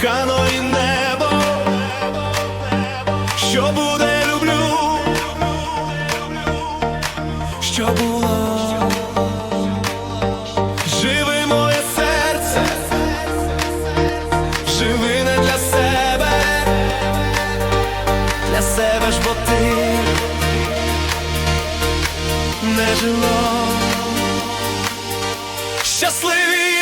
кохано і небо, що буде, люблю, що було, живи моє серце, живи не для себе, для себе ж бо ти не жило. Щасливі.